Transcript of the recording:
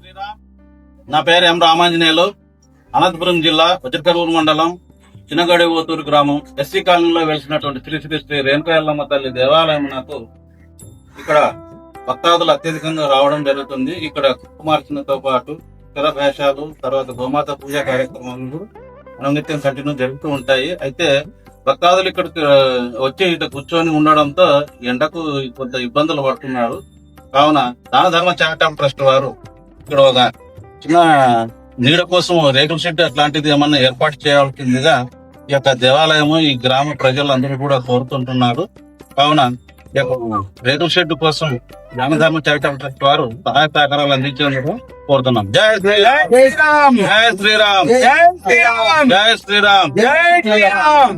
శ్రీరామ్. నా పేరు ఎం రామాంజనేయులు. అనంతపురం జిల్లా వజ్రకరూరు మండలం చిన్నగడి ఓతూరు గ్రామం. ఎస్సీ కాలనీలో వెలిసినటువంటి శ్రీ శ్రీ శ్రీ రేణుకాయల్లమ్మ తల్లి దేవాలయం నాకు ఇక్కడ భక్తాదులు అత్యధికంగా రావడం జరుగుతుంది. ఇక్కడ కుమార్తెలతో పాటు ఇతర వేషాలు తర్వాత గోమాత పూజ కార్యక్రమాలు అనునిత్యం కంటిన్యూ జరుగుతూ ఉంటాయి. అయితే భక్తాదులు ఇక్కడికి వచ్చి ఇటు కూర్చొని ఉండడంతో ఎండకు కొంత ఇబ్బందులు పడుతున్నారు. కావున దాన ధర్మ చాటం ట్రస్ట్ వారు ఇక్కడ ఒక చిన్న నీడ కోసం రేకుల షెడ్ అట్లాంటిది ఏమన్నా ఏర్పాటు చేయాల్సిందిగా ఈ యొక్క దేవాలయము ఈ గ్రామ ప్రజలందరూ కూడా కోరుతుంటున్నారు. కావున రేకుల షెడ్ కోసం దాన ధర్మ చారిటబుల్ ట్రస్ట్ వారు సహాయ సహకారాలు అందించేందుకు కోరుతున్నాం జై శ్రీరామ్! జై శ్రీరామ్! జై శ్రీరామ్! జై శ్రీరామ్! జై శ్రీరామ్!